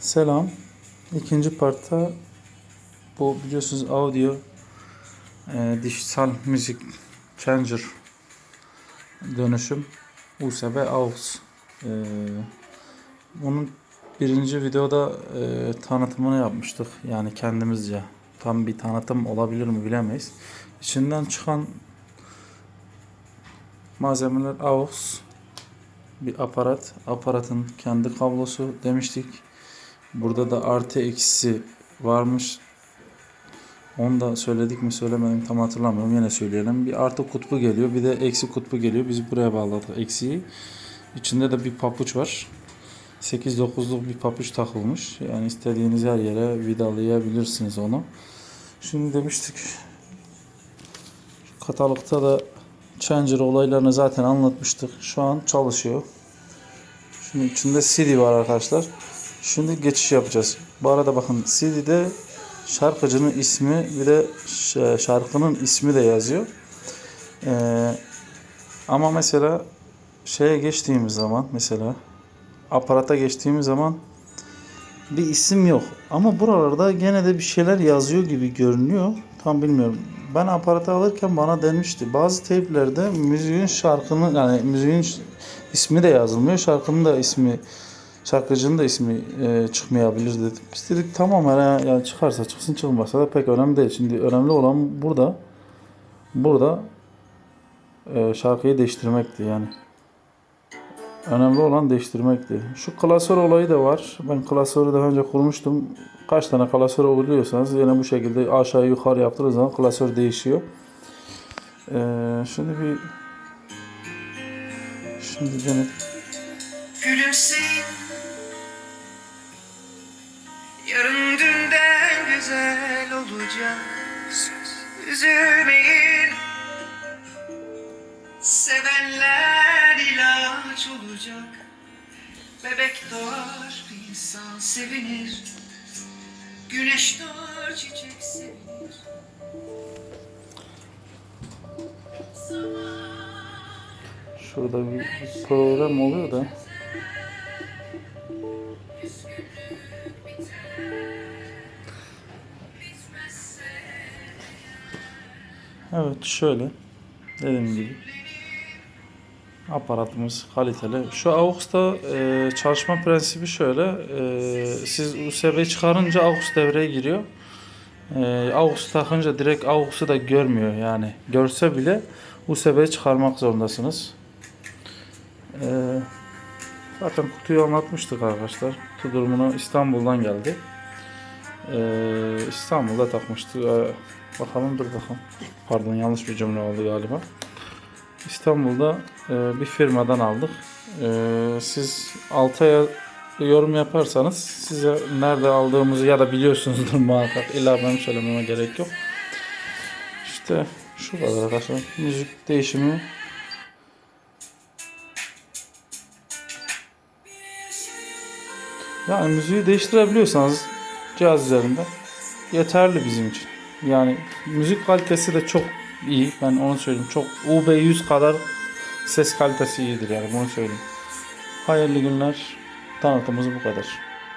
Selam. İkinci partta bu biliyorsunuz audio e, dijital müzik changer dönüşüm USB AUX. E, bunun birinci videoda e, tanıtımını yapmıştık. Yani kendimizce. Tam bir tanıtım olabilir mi bilemeyiz. İçinden çıkan malzemeler AUX bir aparat. Aparatın kendi kablosu demiştik. Burada da artı eksisi varmış. Onu da söyledik mi söylemedim tam hatırlamıyorum. Yine söyleyelim. Bir artı kutbu geliyor. Bir de eksi kutbu geliyor. Biz buraya bağladık eksiği. İçinde de bir papuç var. 8-9'luk bir papuç takılmış. Yani istediğiniz her yere vidalayabilirsiniz onu. Şimdi demiştik katalogta da changer olaylarını zaten anlatmıştık. Şu an çalışıyor. Şimdi içinde CD var arkadaşlar. Şimdi geçiş yapacağız. Bu arada bakın CD'de şarkıcının ismi bir de şarkının ismi de yazıyor. Ee, ama mesela şeye geçtiğimiz zaman mesela aparata geçtiğimiz zaman bir isim yok. Ama buralarda gene de bir şeyler yazıyor gibi görünüyor. Tam bilmiyorum. Ben aparatı alırken bana denmişti. Bazı teyplerde müziğin şarkının yani müziğin ismi de yazılmıyor. Şarkının da ismi şarkıcının da ismi e, çıkmayabilir dedik. Biz dedik tamam yani, yani çıkarsa çıksın çıkmasa da pek önemli değil. Şimdi önemli olan burada burada e, şarkıyı değiştirmekti yani. Önemli olan değiştirmekti. Şu klasör olayı da var. Ben klasörü daha önce kurmuştum. Kaç tane klasör oluyorsanız yine bu şekilde aşağı yukarı yaptığınız zaman klasör değişiyor. Ee, şimdi bir şimdi gene Gülümseyin Yarın dünden güzel olacak Söz üzülmeyin. Sevenler ilaç olacak. Bebek doğar insan sevinir. Güneş doğar çiçek sevinir. Şurada bir program oluyor da Evet şöyle dediğim gibi aparatımız kaliteli. Şu AUX'ta e, çalışma prensibi şöyle. E, siz USB'yi çıkarınca AUX devreye giriyor. E, AUX takınca direkt AUX'u da görmüyor yani. Görse bile USB'yi çıkarmak zorundasınız. E, zaten kutuyu anlatmıştık arkadaşlar. Kutu durumunu İstanbul'dan geldi. E, İstanbul'da takmıştık. E, bakalım dur bakalım. Pardon yanlış bir cümle oldu galiba. İstanbul'da e, bir firmadan aldık. E, siz Altay'a yorum yaparsanız size nerede aldığımızı ya da biliyorsunuzdur muhakkak. İlla benim söylememe gerek yok. İşte şu kadar arkadaşlar. Müzik değişimi yani müziği değiştirebiliyorsanız cihaz üzerinde yeterli bizim için. Yani müzik kalitesi de çok iyi. Ben onu söyleyeyim. Çok UB100 kadar ses kalitesi iyidir yani bunu söyleyeyim. Hayırlı günler. Tanıtımımız bu kadar.